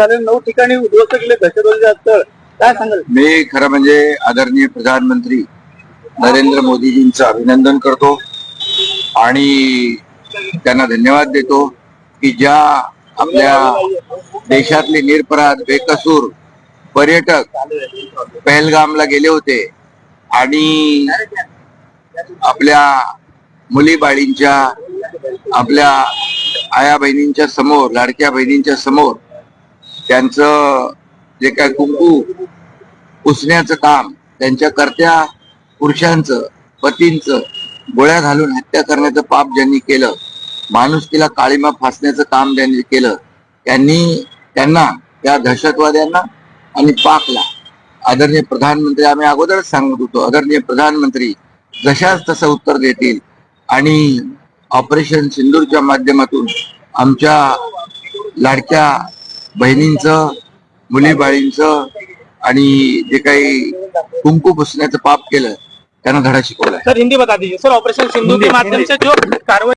झाले नऊ ठिकाणी उद्ध्वस्त केले दहशतवादी तळ काय सांगाल? मी खरं म्हणजे आदरणीय प्रधानमंत्री नरेंद्र मोदीजींचं अभिनंदन करतो आणि त्यांना धन्यवाद देतो की ज्या आपल्या देशातले निरपराध बेकसूर पर्यटक पहलगामला गेले होते आणि आपल्या मुली बाळींच्या आपल्या आया बहिणींच्या समोर लाडक्या बहिणींच्या समोर त्यांचं जे काय कुंकू पुसण्याचं काम त्यांच्या कर्त्या पुरुषांचं पतींचं गोळ्या घालून हत्या करण्याचं पाप ज्यांनी केलं माणुसकीला काळीमा फासण्याचं काम ज्यांनी केलं त्यांनी त्यांना त्या दहशतवाद्यांना आणि पाकला. आदरणीय प्रधानमंत्री आम्ही अगोदरच सांगत होतो आदरणीय प्रधानमंत्री जशाच तसं उत्तर देतील आणि ऑपरेशन सिंदूरच्या माध्यमातून आमच्या लाडक्या बहिणींचं मुलीबाळींचं आणि जे काही कुंकू पुसण्याचं पाप केलं त्यांना धडा शिकवलाय. सर हिंदी बता दीजिए सर ऑपरेशन सिंधु के माध्यम से जो कार्रवाई